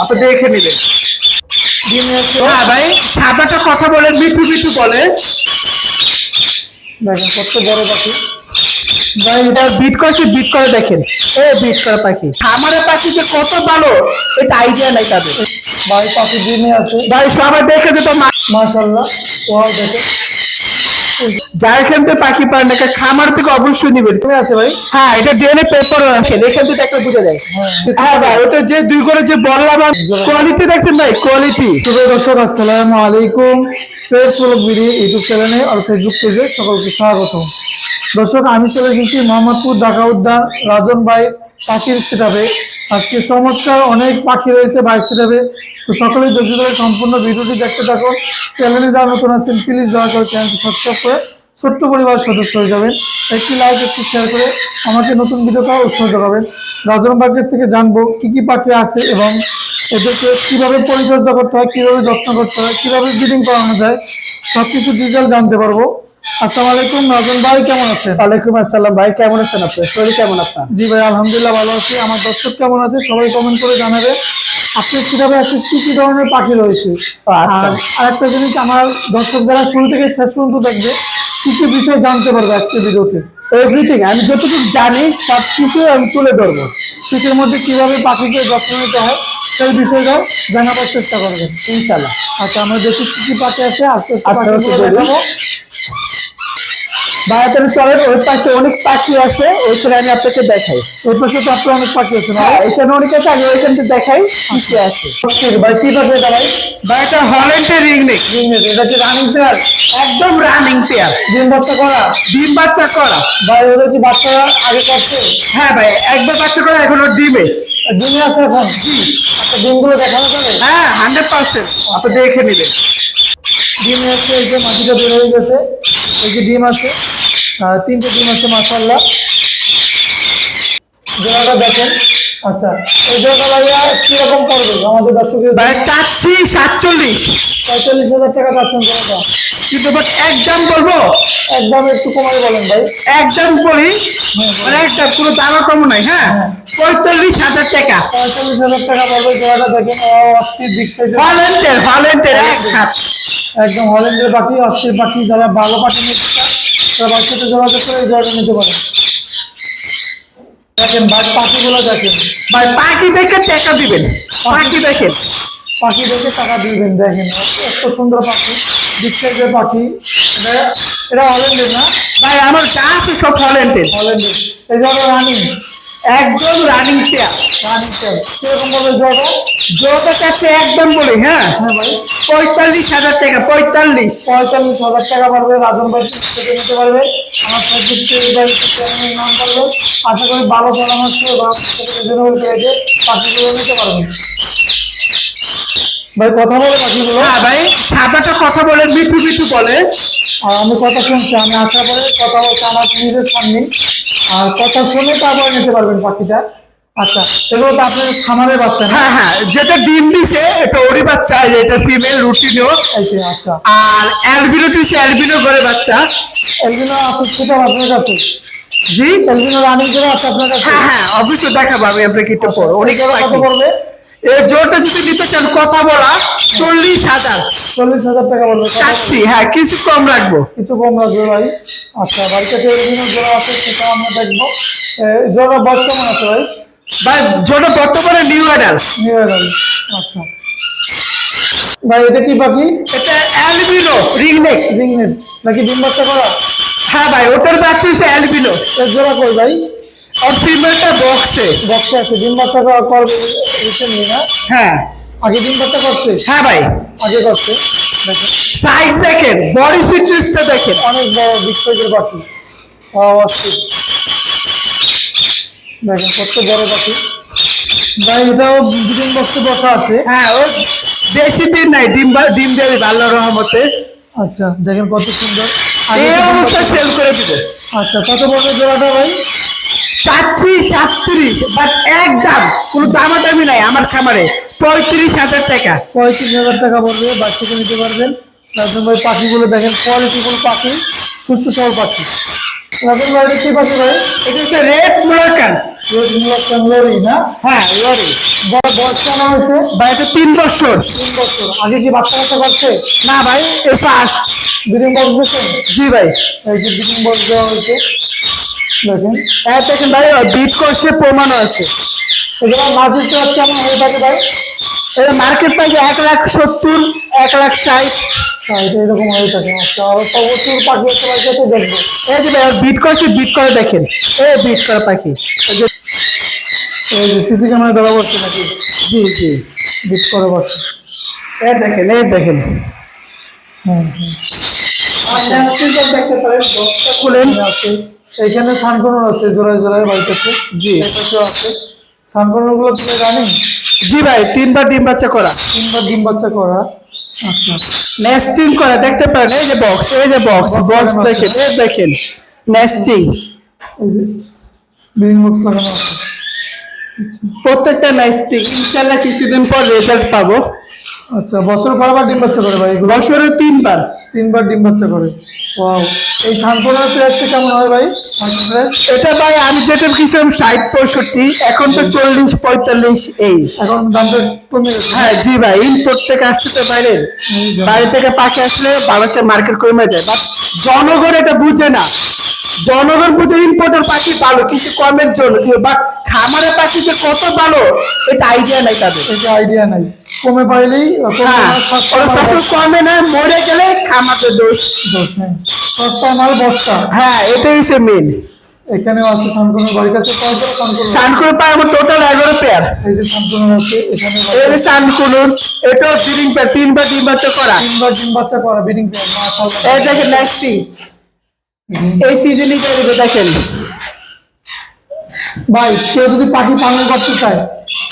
আপনি দেখে নেবেন হ্যাঁ ভাই সাদাটা কথা বলে মিঠু মিঠু বলে। দেখেন কত বড় পাখি। ভাই এটা বিট করেছে বিট করে দেখেন। এ বিট করা পাখি। আমাদের পাখি যে কত ভালো এটা আইডিয়া নাই তাদের। ভাই পাখি ডিমে আছে। ভাই সবাই দেখে যে তো মাশাল্লাহ ওয়াও দেখে যার এখান থেকে পাখি পান খামার থেকে অবশ্যই নিবেন আছে ভাই? হ্যাঁ এটা ডিএনএ পেপার রাখেন এখান থেকে একটা বুঝে যায়। হ্যাঁ। ভাই ওটা যে দুই করে যে বললাম কোয়ালিটি দেখছেন ভাই কোয়ালিটি শুভ দর্শক আসসালামু আলাইকুম। পেজ ফলো ভিডিও ইউটিউব চ্যানেলে আর ফেসবুক পেজে সকলকে স্বাগত। দর্শক আমি চলে এসেছি মোহাম্মদপুর ঢাকা উদ্যান রাজন ভাই পাখির সেটাবে আজকে চমৎকার অনেক পাখি রয়েছে ভাই সেটাবে তো সকলেই দেখতে ধরে সম্পূর্ণ ভিডিওটি দেখতে থাকো চ্যানেলে যারা নতুন আছেন প্লিজ দয়া করে চ্যানেলটি সাবস্ক্রাইব করে ছোট্ট পরিবার সদস্য হয়ে যাবেন। একটি লাইক একটি শেয়ার করে আমাকে নতুন ভিডিওটা উৎসাহ যোগাবেন রাজন কাছ থেকে জানব কি কি পাখি আছে এবং এদেরকে কীভাবে পরিচর্যা করতে হয় কীভাবে যত্ন করতে হয় কীভাবে ব্রিডিং করানো যায় সব কিছু ডিটেল জানতে পারব। আসসালামু আলাইকুম রাজন ভাই কেমন আছেন? ওয়ালাইকুম আসসালাম ভাই কেমন আছেন আপনি? শরীর কেমন আপনার? জি ভাই আলহামদুলিল্লাহ ভালো আছি। আমার দর্শক কেমন আছে? সবাই কমেন্ট করে জানাবে। আপনি কীভাবে আছে? কি কি ধরনের পাখি রয়েছে? আচ্ছা। আর আরেকটা জিনিস আমার দর্শক যারা শুরু থেকে শেষ পর্যন্ত দেখবে কি কি বিষয় জানতে পারবে আজকে ভিডিওতে? এভরিথিং আমি যতটুকু জানি সব কিছু আমি তুলে ধরবো। শীতের মধ্যে কীভাবে পাখিকে যত্ন নিতে হয় সেই বিষয়টাও জানাবার চেষ্টা করবেন ইনশাল্লাহ আচ্ছা আমরা দেখি কি কি পাখি আছে আস্তে আস্তে আপনি চলেন ওই পাশে অনেক পাখি আছে ওইখানে আমি আপনাকে দেখাই। ওই পাশে তো আপনার অনেক পাখি আছে না হ্যাঁ এখানে অনেক আছে আমি ওইখান থেকে দেখাই কি কি আছে। ভাই কি পাখি ভাই এটা হল্যান্ডের রিং নেক এটা কি রানিং পেয়ার একদম রানিং পেয়ার ডিম বাচ্চা করা? ডিম বাচ্চা করা। ভাই ওদের কি বাচ্চারা আগে করছে হ্যাঁ ভাই একবার বাচ্চা করা এখন ওর ডিমে। ডিমে আছে এখন? আচ্ছা ডিমগুলো দেখানো যাবে? হ্যাঁ হান্ড্রেড পার্সেন্ট আপনি দেখে নেবেন। ডিম আছে এই যে মাটিটা বের হয়ে গেছে এই যে ডিম আছে। তিনটে ডিম আছে মাসাল্লাহ জোড়াটা দেখেন। আচ্ছা এই জোড়াটা কীরকম পড়বে আমাদের দর্শকের ভাই চাচ্ছি সাতচল্লিশ। পঁয়তাল্লিশ হাজার টাকা পাচ্ছেন জোড়াটা। কিন্তু বাট একদম বলব? একদম একটু কমাই বলেন ভাই। একদম বলি মানে একটা পুরো দামা কম নাই হ্যাঁ? হ্যাঁ। পঁয়তাল্লিশ হাজার টাকা। পঁয়তাল্লিশ হাজার টাকা পড়বে জোড়াটা দেখেন অস্থির দিক একদম পাখি অস্থির পাখি যারা ভালো পাখি নিতে চায় তারা বাড়ির সাথে যোগাযোগ করে এই জায়গা নিতে পারে দেখেন ভাই পাখিগুলো দেখেন। ভাই পাখি দেখে টাকা দিবেন। পাখি দেখেন। পাখি দেখে টাকা দিবেন দেখেন। এত সুন্দর পাখি যে পাখি। এটা এটা হল্যান্ডের না? ভাই আমার যা আছে সব হল্যান্ডের হল্যান্ডের এই ধরো রানিং। একদম রানিং পেয়ার রানিং চাই কীরকম বলবে জায়গা জোটা চাচ্ছে একদম বলি হ্যাঁ? হ্যাঁ ভাই। পঁয়তাল্লিশ হাজার টাকা পঁয়তাল্লিশ। পঁয়তাল্লিশ হাজার টাকা পারবে রাজন ভাই থেকে নিতে পারবে। আমার ফেসবুক পেজ বা চ্যানেলের নাম করলে আশা করি ভালো পরামর্শ এবং রিজনেবল প্রাইসে পাখিগুলো নিতে পারবেন ভাই কথা বলে পাখিগুলো হ্যাঁ ভাই সাদাটা কথা বলে মিঠু মিঠু বলে। আমি কথা শুনছি আমি আসার পরে কথা বলছি আমার নিজের সামনে। আর কথা শুনে তারপরে নিতে পারবেন পাখিটা। আচ্ছা এগুলো তো আপনার খামারের বাচ্চা হ্যাঁ হ্যাঁ যেটা ডিম দিছে এটা ওরই বাচ্চা এটা ফিমেল রুটিনও এই আচ্ছা। আর অ্যালবিনো দিছে অ্যালবিনো করে বাচ্চা। আপনার কাছে? জি? রানিং করে আছে আপনার কাছে? হ্যাঁ হ্যাঁ অবশ্যই দেখাবো আমি আপনাকে একটু পর অনেক কত পড়বে এই জোরটা যদি নিতে চান কথা বলা চল্লিশ হাজার। চল্লিশ হাজার টাকা। চাচ্ছি হ্যাঁ কিছু কম রাখব। কিছু কম রাখবে ভাই। আচ্ছা জোড়া আছে সেটা আমরা দেখব। এ, জোড়া বয়স কেমন আছে ভাই? ভাই বর্তমানে নিউ অ্যাডাল নিউ আচ্ছা। ভাই এটা কি পাখি? এটা অ্যালবিনো রিংনেক নাকি ডিম বাচ্চা করা? হ্যাঁ ভাই ওটার বাচ্চা হচ্ছে অ্যালবিনো এর জোড়া কই ভাই? আর ফিমেলটা বক্সে বক্সে আছে ডিম বাচ্চা করা করবে রিসেন্টলি না হ্যাঁ। আগে বাচ্চা করছে হ্যাঁ ভাই। আগে করছে সাইজ দেখেন বডি ফিটনেসটা দেখেন। অনেক বড় বিগ সাইজের পাখি ও, দেখেন কত বড় পাখি। ভাই এটাও ডিম বক্সে বসা আছে। হ্যাঁ ও বেশি দিন নাই ডিম বা- ডিম দেবে ভালো রহমতে। আচ্ছা দেখেন কত সুন্দর। আগে এই অবস্থায় সেল করে দিব। আচ্ছা কত বড় জোড়াটা ভাই? চাচ্ছি সাতত্রিশ বাট একদম কোনো দামাদামি নাই আমার খামারে। পঁয়ত্রিশ হাজার টাকা। পঁয়ত্রিশ হাজার টাকা পড়বে বাচ্চাকে নিতে পারবেন। রাজন ভাই পাখিগুলো দেখেন কোয়ালিটিফুল পাখি সুস্থ সবল পাখি। রাজন ভাই কি পাখি ভাই এটা হচ্ছে red Moluccan red Moluccan lory না? হ্যাঁ লরি। বয়স কেমন হয়েছে। ভাই এটা তিন বছর। তিন বছর। আগে কি বাচ্চা করছে না ভাই এ ফার্স্ট ব্রিডিং বক্স জি ভাই। এই যে ব্রিডিং বক্স দেওয়া হয়েছে। দেখেন। হ্যাঁ দেখেন ভাই বিট করছে প্রমাণও আছে। এগুলো মাঝে তো কেমন হয়ে থাকে ভাই। এটা মার্কেট প্রাইস এক লাখ সত্তর এক লাখ ষাট। হ্যাঁ এরকম হয়ে থাকে। আচ্ছা প্রচুর পাখি দেখব। এই যে ভাই বিট করছে বিট করে দেখেন। এই বিট করা পাখি। এই যে- সিসি ক্যামেরা দেওয়া করছে নাকি? জি জি। বিট করে বসে এই দেখেন এই দেখেন। হুম হুম। বক্সটা খুলেন। আছে এইখানে সানকোনর আছে জোড়ায় জোড়ায় বাড়িতেছে। জি। আছে। সানকোনরগুলো তুলে রানিং জি ভাই তিনবার ডিম বাচ্চা করা। তিনবার ডিম বাচ্চা করা। আচ্ছা। নেস্টিং করে দেখতে পারেন এই যে বক্স এই যে বক্স বক্স। দেখেন এই দেখেন নেস্টিং এই যে বক্স লাগানো আছে। আচ্ছা। প্রত্যেকটা নেস্টিং ইনশাল্লাহ কিছুদিন পর রেজাল্ট পাবো। আচ্ছা বছর কয়বার ডিম বাচ্চা করে ভাই বছরে তিনবার। তিনবার ডিম বাচ্চা করে। ওয়াও এই সানকোনর প্রাইসটা কেমন হয় ভাই? এটা ভাই আমি যেটা কিনছিলাম ষাট পঁয়ষট্টি এখন তো চল্লিশ পঁয়তাল্লিশ এই। এখন দামটা কমে হ্যাঁ জি ভাই ইম্পোর্ট থেকে আসছে তো বাইরে বাইরে থেকে পাখি আসলে বাংলাদেশের মার্কেট কমে যায়। বাট জনগণ এটা বুঝে না। জনগণ বুঝে ইম্পোর্টের পাখি ভালো কিছু কমের জন্য। বাট খামারের পাখি যে কত ভালো এটা আইডিয়া নাই তাদের। এটা আইডিয়া নাই। কমে পাইলেই কমে হ্যাঁ না মরে গেলে খামারের দোষ। দোষ, হ্যাঁ। সস্তা মাল বস্তা। হ্যাঁ এটাই হচ্ছে মেন এখানেও আছে সানকোনর বাড়ির কাছে করে পায় আমার টোটাল এগারো পেয়ার এই যে সানকোনর আছে এখানে এই যে সান এটাও ব্রিডিং পেয়ার তিনবার ডিম বাচ্চা করা। তিনবার ডিম বাচ্চা করা ব্রিডিং পেয়ার মাশাআল্লাহ। এই দেখেন নেক্সটি এই সিজনই দেখেন। ভাই কেউ যদি পাখি পালন করতে চায়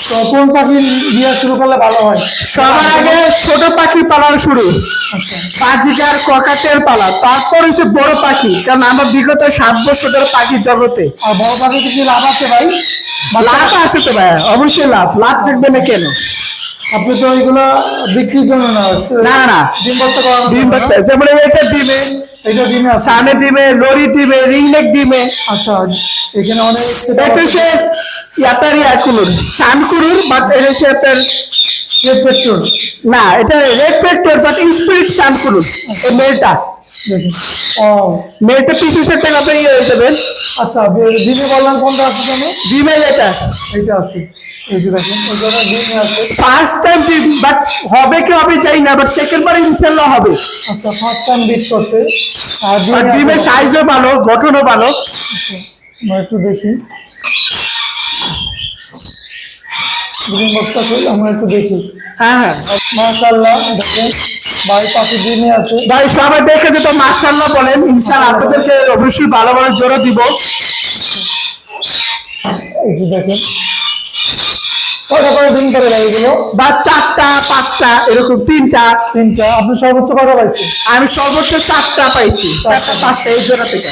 তো কোন পাখি দিয়ে শুরু করলে ভালো হয়। সবার আগে ছোট পাখি পালন শুরু। বাজিকার ককাটের পালা। তারপর হচ্ছে বড় পাখি কারণ আমরা বিগত সাত বছর ধরে পাখি জগতে। আর বড় পাখি কি লাভ আছে ভাই? লাভ আছে তো ভাই অবশ্যই লাভ। লাভ থাকবে না কেন? আপনি তো ওইগুলো বিক্রির জন্য না না না ডিম বাচ্চা ডিম বাচ্চা যেমন এটা ডিমে। এটা ডিমে সানে ডিমে লরি ডিমে রিংনেক ডিমে। আচ্ছা এখানে অনেক এটা ইয়াতারি বাট এটা হচ্ছে আপনার পেট্রোল না এটা রেড বাট স্পিরিট এই মেলটা দেখুন ও মেলটা পিছু সেট টাকা পেয়ে হয়ে যাবেন আচ্ছা ডিমে বললাম কোনটা আছে জানো ডিমে এটা আছে ফার্স্ট টাইম বাট হবে কি হবে চাই না বাট সেকেন্ড বার ইনশাল্লাহ হবে আচ্ছা ফার্স্ট টাইম বিট করছে আর আর ডিমে ডিমের সাইজও ভালো গঠনও ভালো একটু দেখি আমরা একটু দেখি। হ্যাঁ হ্যাঁ। মাশাআল্লাহ দেখেন বাড়ির পাশে ডিমে আছে। ভাই সবাই দেখে যে তো মার্শাল্লাহ বলেন আপনাদেরকে অবশ্যই ভালো ভালো জোরও দিব। এই যে দেখেন কয়টা করে করে এগুলো? বা চারটা পাঁচটা এরকম তিনটা। তিনটা আপনি সর্বোচ্চ কয়টা পাইছেন? আমি সর্বোচ্চ চারটা পাইছি চারটা পাঁচটা এই জোড়া থেকে।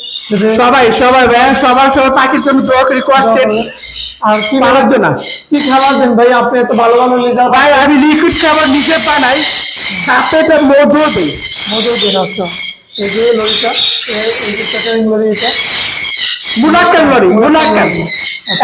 সবাই সবাই ভাই সবার সবার পাখির জন্য দোয়া করি। আর কি পালার জন্য? কি খাবার দেন ভাই আপনি এত ভালো ভালো লেজার ভাই আমি লিকুইড খাবার নিজে বানাই। সাথে তার মধু দিই। মধু দিন আচ্ছা। এই যে লরিটা এই- যে ক্যাটারিং এটা মুনাক্কান লরি মুনাক্কান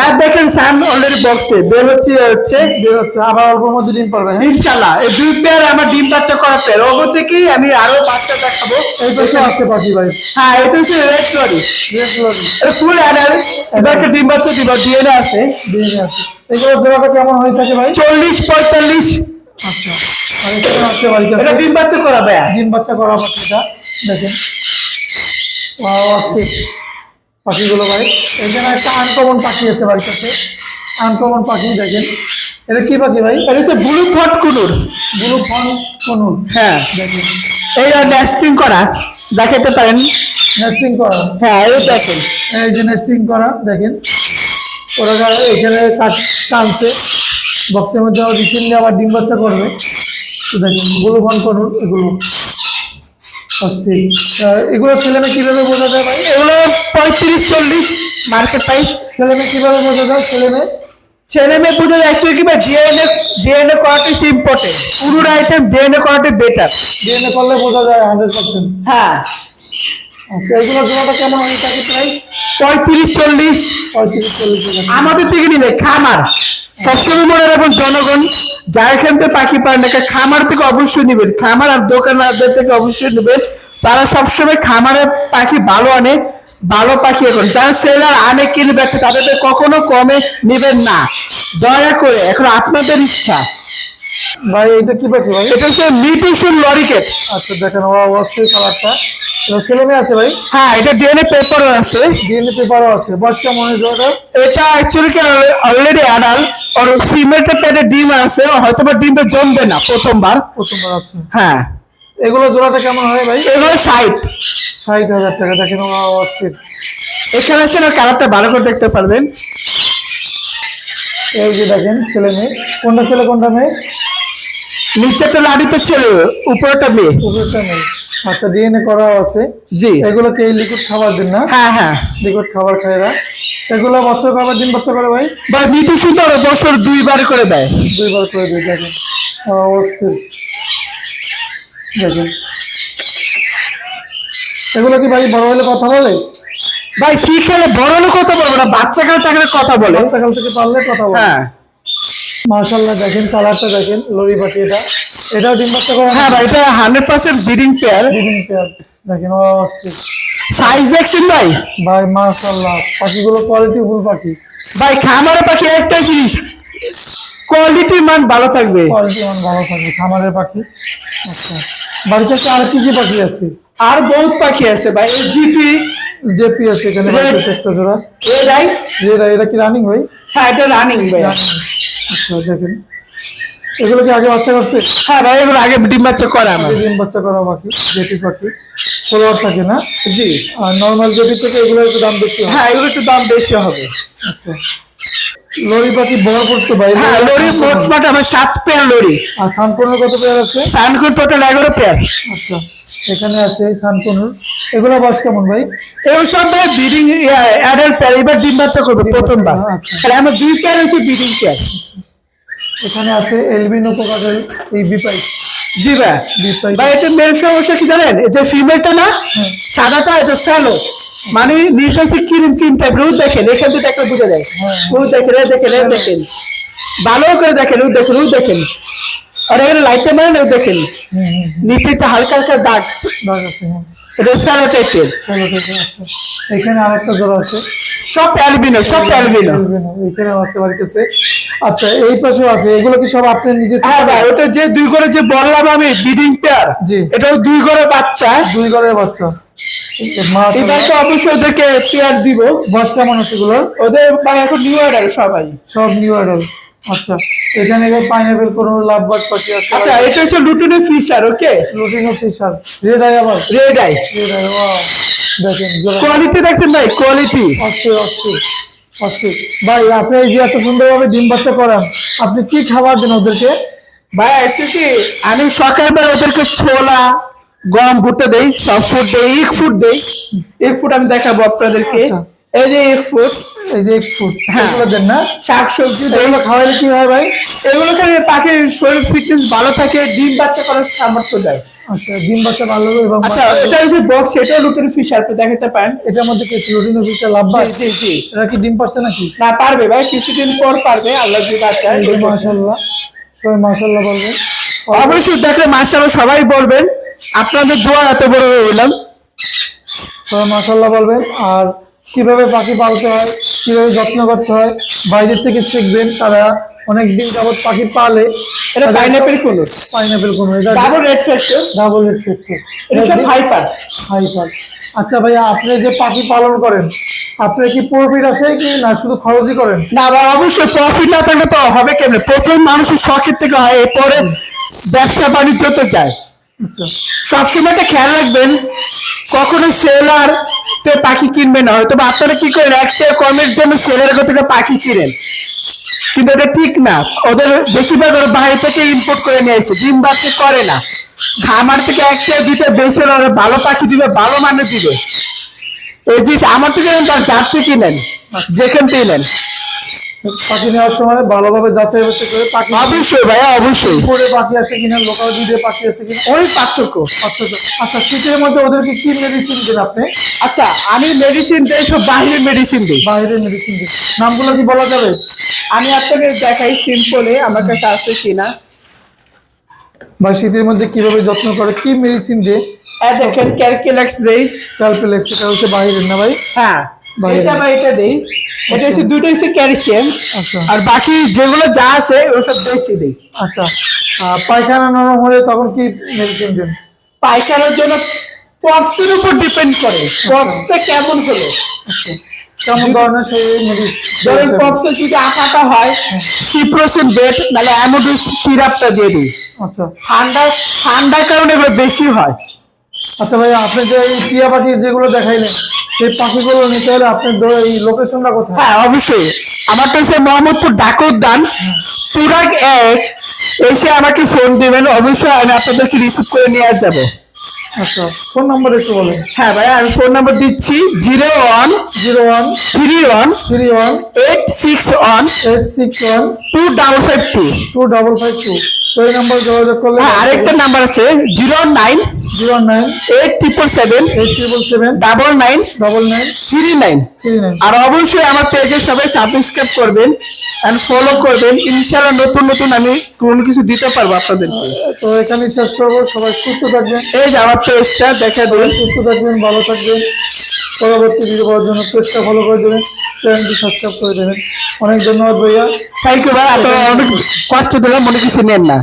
আর দেখেন সান অলরেডি বক্সে বের হচ্ছে হচ্ছে। বের হচ্ছে আবার অল্প মধ্যে ডিম পারবে হ্যাঁ? ইনশাল্লাহ এই দুই পেয়ার আমার ডিম বাচ্চা করা পেয়ার। ওগো থেকেই আমি আরও বাচ্চা দেখাবো এই পাশে আসতে পাখি ভাই হ্যাঁ এটা হচ্ছে রেড লরি রেড লরি এটা ফুল অ্যাডাল এবারকে ডিম বাচ্চা দিব ডিএনএ আছে। ডিমে আছে। এগুলো জোড়াটা কেমন হয়ে থাকে ভাই? চল্লিশ পঁয়তাল্লিশ। আচ্ছা আর এখানে এটা ডিম বাচ্চা করা ডিম বাচ্চা করা পাখিটা দেখেন। ওয়াও আস্তে। পাখিগুলো ভাই। এখানে একটা আনকমন পাখি আছে বাড়ির কাছে আনকমন পাখি দেখেন। এটা কি পাখি ভাই? এটা হচ্ছে ব্লু থট কুনুর। Blue front conure. হ্যাঁ। দেখেন। এইটা নেস্টিং করা। দেখাতে পারেন। নেস্টিং করা। হ্যাঁ এই দেখেন। এই যে নেস্টিং করা দেখেন। ওরা এখানে টানছে। বক্সের মধ্যে রিসেন্টলি আবার ডিম বাচ্চা করবে। তো দেখেন ব্লু ফোন করুন এগুলো। অস্থির এগুলো ছেলে মেয়ে কীভাবে বোঝা যায় ভাই? এগুলো পঁয়ত্রিশ চল্লিশ। Market price. ছেলে মেয়ে কীভাবে বোঝা যায়? ছেলে মেয়ে ছেলে মেয়ে বুঝে যাচ্ছে কি বা ডিএনএ ডিএনএ করাটা ইজ ইম্পর্টেন্ট পুরো আইটেম ডিএনএ করাটা বেটার ডিএনএ করলে বোঝা যায় হান্ড্রেড পার্সেন্ট হ্যাঁ। আচ্ছা এগুলো জোড়াটা কেমন হয়? থাকে প্রাইস পঁয়ত্রিশ চল্লিশ। পঁয়ত্রিশ চল্লিশ। আমাদের থেকে নিলে খামার। সবসময় মনে রাখবেন জনগণ যার এখান থেকে পাখি পান না খামার থেকে অবশ্যই নেবেন খামার আর দোকানদারদের থেকে অবশ্যই নেবেন তারা সবসময় খামারে পাখি ভালো আনে ভালো পাখি এখন যারা সেলার আনে কিনে বেছে তাদের কখনো কমে নেবেন না দয়া করে এখন আপনাদের ইচ্ছা ভাই এটা কি পাখি ভাই এটা হচ্ছে মিউটেশন লরিকেট আচ্ছা দেখেন ও কালারটা এটা ছেলে মেয়ে আছে ভাই? হ্যাঁ এটা ডিএনএ পেপারও আছে। ডিএনএ পেপারও আছে। বয়স কেমন এটা অ্যাকচুয়ালি কি অলরেডি অ্যাডাল পেটে ডিম আছে হয়তো বা ডিমটা জমবে না প্রথমবার। প্রথমবার আছে হ্যাঁ। এগুলো জোড়াটা কেমন হয় ভাই? এগুলো ষাট। ষাট হাজার টাকা দেখেন ও অস্থির। এখানে আছে না কালারটা ভালো করে দেখতে পারবেন। এই যে দেখেন ছেলে মেয়ে। কোনটা ছেলে কোনটা মেয়ে? নিচেরটা লাডিতে ছেলে উপরটা মেয়ে। উপরটা মেয়ে। আচ্ছা ডিএনএ করাও আছে। জি। এগুলোকে এই লিকুইড খাবার দিন না। হ্যাঁ হ্যাঁ। লিকুইড খাবার খায়রা এগুলো বছর খাবার দিন বাচ্চা করে ভাই। বা মিটু সুন্দর বছর দুইবার করে দেয়। দুইবার করে দিই দেখেন। অস্থির দেখেন। এগুলো কি ভাই বড় হলে কথা বলে? ভাই কি খেলে বড় লোক কথা বলব না? বাচ্চা কাল থাকলে কথা বলে। বাচ্চাকাল থেকে পারলে কথা বলে। হ্যাঁ। মার্শাল্লাহ দেখেন কালারটা দেখেন লরি এটা। এটাও ডিম বাচ্চা করে হ্যাঁ ভাই এটা হান্ড্রেড পার্সেন্ট ব্রিডিং পেয়ার ডিম পেয়ার দেখেন ও সাইজ দেখছেন ভাই? ভাই মার্শাল্লাহ পাখিগুলো কোয়ালিটি ফুল পাখি। ভাই খামারে পাখি একটা জিনিস কোয়ালিটি মান ভালো থাকবে। কোয়ালিটি মান ভালো থাকে খামারের পাখি। আচ্ছা বাড়িতে আর কি কি পাখি আছে? আর বহুত পাখি আছে ভাই এই জিপি জেপি আছে এখানে একটা জোড়া। এ রাই এটা কি রানিং ভাই? হ্যাঁ এটা রানিং ভাই। আচ্ছা দেখেন। এগুলো কি আগে বাচ্চা করছে? হ্যাঁ ভাই এগুলো আগে ডিম বাচ্চা করে আমার ডিম বাচ্চা করা পাখি জেপি পাখি ফলোয়ার থাকে না? জি। আর নর্মাল জেপি থেকে এগুলো একটু দাম বেশি হয় হ্যাঁ এগুলো একটু দাম বেশি হবে। আচ্ছা। লরি পাখি বড় করতে ভাই হ্যাঁ লরি মোট মাঠ আমার সাত পেয়ার লরি। আর সানকোনের কত পেয়ার আছে? সানকুন টোটাল এগারো পেয়ার। আচ্ছা এখানে আছে সানকোনের। এগুলো বয়স কেমন ভাই? এগুলো সব ভাই ব্রিডিং অ্যাডাল্ট পেয়ার। এবার ডিম বাচ্চা করবে প্রথমবার। আচ্ছা। তাহলে আমার দুই পেয়ার হচ্ছে ব্রিডিং পেয়ার। এখানে আছে এলবিনো পোকাটেল এই বিপাই জি ভাই। ভাই এটা মেল সমস্যা কি জানেন? এই যে ফিমেলটা না হ্যাঁ। সাদাটা এটা স্যালো মানে নিঃশ্বাসে ক্রিম ক্রিম টাইপ রোদ দেখেন এখান থেকে একটা বুঝে যায়। হ্যাঁ। রোদ দেখেন দেখেন দেখেন। ভালো করে দেখেন রোদ দেখেন রোদ দেখেন। আর এখানে লাইটটা মানে না দেখেন। নিচে একটা হালকা হালকা দাগ। হ্যাঁ। এটা স্যালো টাইপের আচ্ছা। এখানে আরেকটা জোড়া আছে। সব অ্যালবিনো সব অ্যালবিনো এখানে আছে বাড়িতেছে আচ্ছা এই পাশেও আছে। এগুলো কি সব আপনি নিজে হ্যাঁ ভাই ওটা যে দুই করে যে বললাম আমি ব্রিডিং পেয়ার জি। এটাও দুই করে বাচ্চা। দুই ঘরের বাচ্চা। এবার তো অবশ্যই ওদেরকে পেয়ার দিব। বয়স কেমন এগুলোর ওদের ভাই এখন নিউ অর্ডার সবাই। সব নিউ আচ্ছা এখানে পাইনাপেল কোনো লাভ বার্ড পাখি আছে। আচ্ছা এটা হচ্ছে লুটুনের Fischer okay lutino Fischer red eye আবার। Red eye red eye wow দেখেন কোয়ালিটি দেখছেন ভাই কোয়ালিটি অস্থির অস্থির। অস্থির। ভাই আপনি এই যে এত সুন্দরভাবে ডিম বাচ্চা করান আপনি কি খাবার দেন ওদেরকে? ভাই কি আমি সকালবেলা ওদেরকে ছোলা গম ভুট্টা দেই সব ফুড দেই এক ফুড দেই। এক ফুড আমি দেখাবো আপনাদেরকে। আচ্ছা। এই যে এক ফুড এই যে ফুড হ্যাঁ। এগুলো দেন না? শাক সবজি এগুলো খাওয়াইলে কি হয় ভাই? এগুলো খেলে পাখির শরীর ফিটনেস ভালো থাকে ডিম বাচ্চা করার সামর্থ্য দেয়। আচ্ছা ডিম বাচ্চা ভালো এবং আচ্ছা এটা বক্স আপনি দেখাতে পারেন। এটার মধ্যে লাভ জি জি এরা কি ডিম পারছে নাকি? না পারবে ভাই কিছুদিন পর পারবে আল্লাহ যদি বাচ্চা যে সবাই বলবেন অবশ্যই দেখলে সবাই বলবেন। আপনাদের দোয়া এত বড় হয়ে গেলাম। সবাই বলবেন। আর কীভাবে পাখি পালতে হয় কীভাবে যত্ন করতে হয় বাইরের থেকে শিখবেন তারা। অনেক দিন যাবত পাখি পালে। এটা পাইনাপেল কোন পাইনাপেল কোনো এটা double red factor double red check এটা সব হাইপার হাইপার আচ্ছা ভাইয়া আপনি যে পাখি পালন করেন আপনি কি প্রফিট আসে কি না শুধু খরচই করেন? না অবশ্যই প্রফিট না থাকলে তো হবে কেমনে? প্রথম মানুষের শখের থেকে হয় এরপরে ব্যবসা বাণিজ্য তো যায়। আচ্ছা। সবসময় একটা খেয়াল রাখবেন কখনো সেলার তে পাখি কিনবে না। হয়তো বা আপনারা কি করেন একটা কমের জন্য সেলের থেকে পাখি কিনেন। কিন্তু এটা ঠিক না। ওদের বেশিরভাগ ওরা বাইরে থেকে ইম্পোর্ট করে নিয়ে আসে। ডিম বাড়তে করে না। খামার থেকে একটা দুটো বেশি ওরা ভালো পাখি দিবে, ভালো মানে দিবে। এই জিনিস আমার থেকে তার জাত থেকে নেন যেখান থেকে নেন। পাখি নেওয়ার সময় ভালোভাবে যাচাই বাছাই করে পাখি অবশ্যই ভাইয়া অবশ্যই। উপরে পাখি আছে কিনা লোকাল দুধে পাখি আছে কিনা অনেক পার্থক্য। আচ্ছা শীতের মধ্যে ওদেরকে কি মেডিসিন দেন আপনি? আচ্ছা আমি মেডিসিন দিই সব বাইরের মেডিসিন দিই। বাইরের মেডিসিন দেন। নামগুলো কি বলা যাবে? আমি আপনাকে দেখাই সিম্পলে আমার কাছে আছে কিনা। বা শীতের মধ্যে কীভাবে যত্ন করে কি মেডিসিন দিয়ে? দেখেন ক্যালকুলেক্স দেই। ক্যালপেলেক্স এটা হচ্ছে বাইরের না ভাই? হ্যাঁ। এটা বা এটা দেই। এটা হচ্ছে দুটো হচ্ছে ক্যালসিয়াম। আচ্ছা। আর বাকি যেগুলো যা আছে ওসব বেশি দেই। আচ্ছা। পায়খানা নরম হলে তখন কি মেডিসিন দেন? পায়খানার জন্য পক্সের উপর ডিপেন্ড করে। পক্সটা কেমন হলো? কেমন ধরনের ধরেন পক্সের যদি আঁকাটা হয় বেড অ্যামোডিস সিরাপটা দিয়ে দিই। আচ্ছা। ঠান্ডা ঠান্ডার কারণে এগুলো বেশি হয়। আচ্ছা ভাই আপনি যে টিয়া পাখি যেগুলো দেখাইলেন সেই পাখিগুলো নিতে হলে আপনার এই লোকেশনটা কোথায়? হ্যাঁ অবশ্যই। আমার কাছে মোহাম্মদপুর ডাক উদ্যান সুরাগ এক এসে আমাকে ফোন দিবেন। অবশ্যই আমি আপনাদেরকে রিসিভ করে নিয়ে যাব। আচ্ছা ফোন নাম্বার একটু বলেন। হ্যাঁ ভাই আমি ফোন নাম্বার দিচ্ছি zero one zero one three one three one eight six one eight six one two double five two. Two double five two. এই নাম্বার যোগাযোগ করলে হ্যাঁ আরেকটা নাম্বার আছে zero nine zero nine eight triple seven eight triple seven double nine double nine three nine আর অবশ্যই আমার পেজে সবাই সাবস্ক্রাইব করবেন এন্ড ফলো করবেন। ইনশাআল্লাহ নতুন নতুন আমি কোনো কিছু দিতে পারব আপনাদেরকে। তো এখানে শেষ করব। সবাই সুস্থ থাকবেন। এই যে আমার পেজটা দেখা দেবেন সুস্থ থাকবেন ভালো থাকবেন। পরবর্তী ভিডিও পাওয়ার জন্য পেজটা ফলো করে দেবেন চ্যানেলটি সাবস্ক্রাইব করে দেবেন। অনেক ধন্যবাদ ভাইয়া। থ্যাংক ইউ ভাই। আপনারা অনেক কষ্ট দিলাম মনে কিছু নেন না।